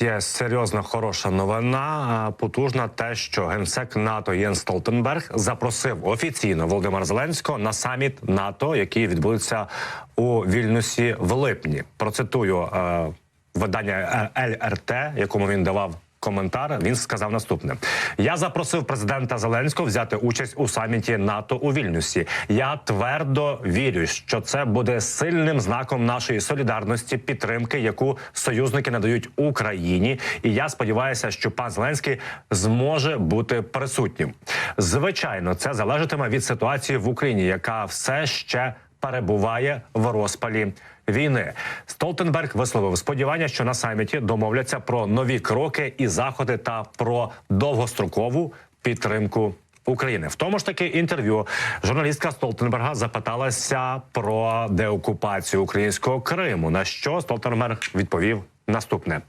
Є серйозна хороша новина. Потужна те, що генсек НАТО Єн Столтенберг запросив офіційно Володимира Зеленського на саміт НАТО, який відбудеться у Вільнюсі в липні. Процитую е, видання ЛРТ, якому він давав. Коментар він сказав наступне: я запросив президента Зеленського взяти участь у саміті НАТО у Вільнюсі. Я твердо вірю, що це буде сильним знаком нашої солідарності, підтримки, яку союзники надають Україні. І я сподіваюся, що пан Зеленський зможе бути присутнім. Звичайно, це залежатиме від ситуації в Україні, яка все ще перебуває в розпалі війни. Столтенберг висловив сподівання, що на саміті домовляться про нові кроки і заходи та про довгострокову підтримку. України в тому ж таки інтерв'ю журналістка Столтенберга запиталася про деокупацію українського Криму. На що Столтенберг відповів наступне: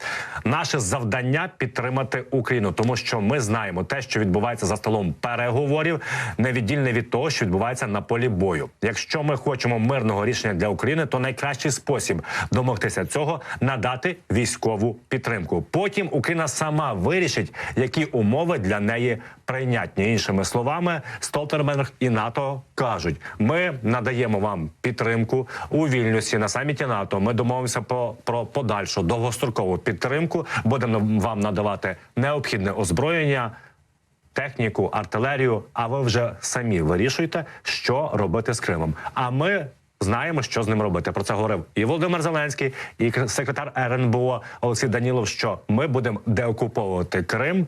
наше завдання підтримати Україну, тому що ми знаємо те, що відбувається за столом переговорів, невіддільне від того, що відбувається на полі бою. Якщо ми хочемо мирного рішення для України, то найкращий спосіб домогтися цього надати військову підтримку. Потім Україна сама вирішить, які умови для неї прийнятні. Іншими словами, Столтерберг і НАТО кажуть: ми надаємо вам підтримку у Вільнюсі на саміті НАТО. Ми домовимося про, про подальшу довгострокову підтримку. Будемо вам надавати необхідне озброєння. Техніку, артилерію, а ви вже самі вирішуєте, що робити з Кримом. А ми знаємо, що з ним робити. Про це говорив і Володимир Зеленський, і секретар РНБО Олексій Данілов. Що ми будемо деокуповувати Крим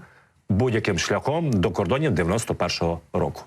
будь-яким шляхом до кордонів 91-го року.